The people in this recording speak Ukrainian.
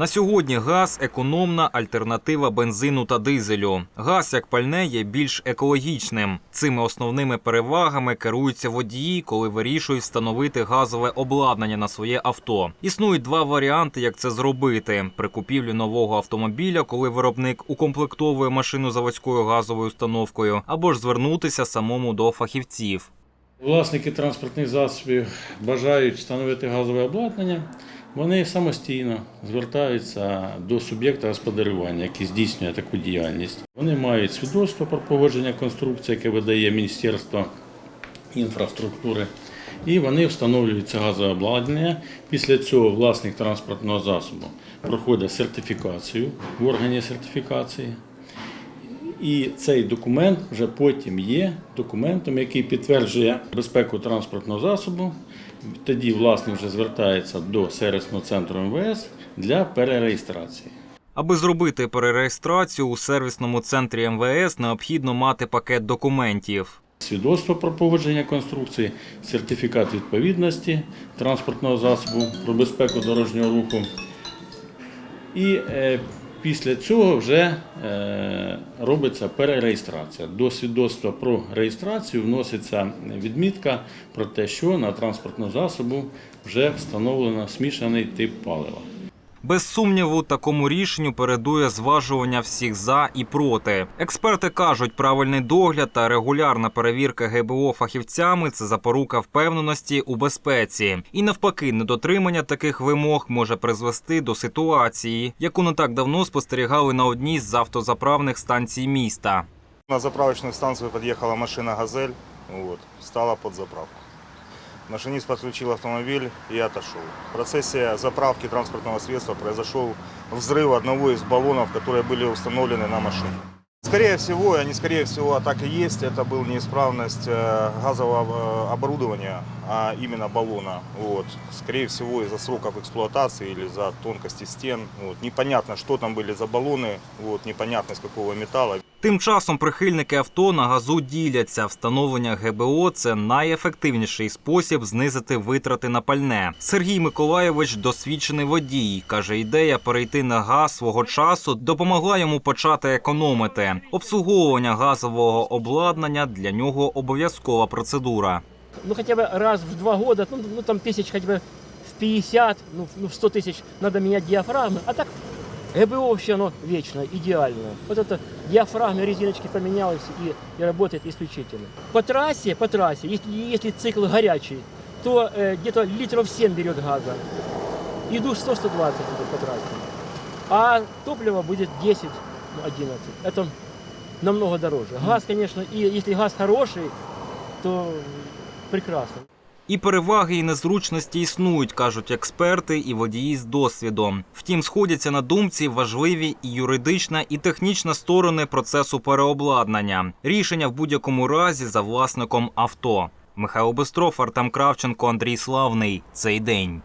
На сьогодні газ економна альтернатива бензину та дизелю. Газ як пальне є більш екологічним. Цими основними перевагами керуються водії, коли вирішують встановити газове обладнання на своє авто. Існують два варіанти, як це зробити: при купівлі нового автомобіля, коли виробник укомплектовує машину заводською газовою установкою, або ж звернутися самому до фахівців. Власники транспортних засобів бажають встановити газове обладнання. Вони самостійно звертаються до суб'єкта господарювання, який здійснює таку діяльність. Вони мають свідоцтво про погодження конструкції, яке видає Міністерство інфраструктури, і вони встановлюють це газове обладнання. Після цього власник транспортного засобу проходить сертифікацію в органі сертифікації. І цей документ вже потім є документом, який підтверджує безпеку транспортного засобу. Тоді власник вже звертається до сервісного центру МВС для перереєстрації. Аби зробити перереєстрацію у сервісному центрі МВС, необхідно мати пакет документів. Свідоцтво про погодження конструкції, сертифікат відповідності транспортного засобу про безпеку дорожнього руху. І е, після цього вже робиться перереєстрація. До свідоцтва про реєстрацію вноситься відмітка про те, що на транспортному засобу вже встановлено смішаний тип палива. Без сумніву, такому рішенню передує зважування всіх за і проти. Експерти кажуть, правильний догляд та регулярна перевірка ГБО фахівцями це запорука впевненості у безпеці. І навпаки, недотримання таких вимог може призвести до ситуації, яку не так давно спостерігали на одній з автозаправних станцій міста. На заправочную станцию подъехала машина «Газель», вот, стала под заправку. Машинист подключил автомобиль и отошел. В процессе заправки транспортного средства произошел взрыв одного из баллонов, которые были установлены на машине. Скорее всего, не скорее всего, а так и есть, это была неисправность э, газового э, оборудования, а именно баллона. Вот. Скорее всего, из-за сроков эксплуатации или за тонкости стен. Вот. Непонятно, что там были за баллоны, вот. непонятно из какого металла. Тим часом прихильники авто на газу діляться. Встановлення ГБО це найефективніший спосіб знизити витрати на пальне. Сергій Миколайович досвідчений водій. каже, ідея перейти на газ свого часу допомогла йому почати економити. Обслуговування газового обладнання для нього обов'язкова процедура. ну хотя бы раз в два года, ну, ну там тысяч хотя бы в 50, ну, в- ну в 100 тысяч надо менять диафрагмы, а так ГБО вообще оно вечное, идеальное. Вот это диафрагмы, резиночки поменялась и, и работает исключительно. По трассе, по трассе, если, если цикл горячий, то э, где-то литров 7 берет газа. Иду 100-120 идет по трассе. А топливо будет 10, ну, 11. Это намного дороже. Газ, конечно, и если газ хороший, то прекрасно. І переваги і незручності існують, кажуть експерти і водії з досвідом. Втім, сходяться на думці важливі і юридична, і технічна сторони процесу переобладнання. Рішення в будь-якому разі за власником авто. Михайло Бестров, Артем Кравченко, Андрій Славний. Цей день.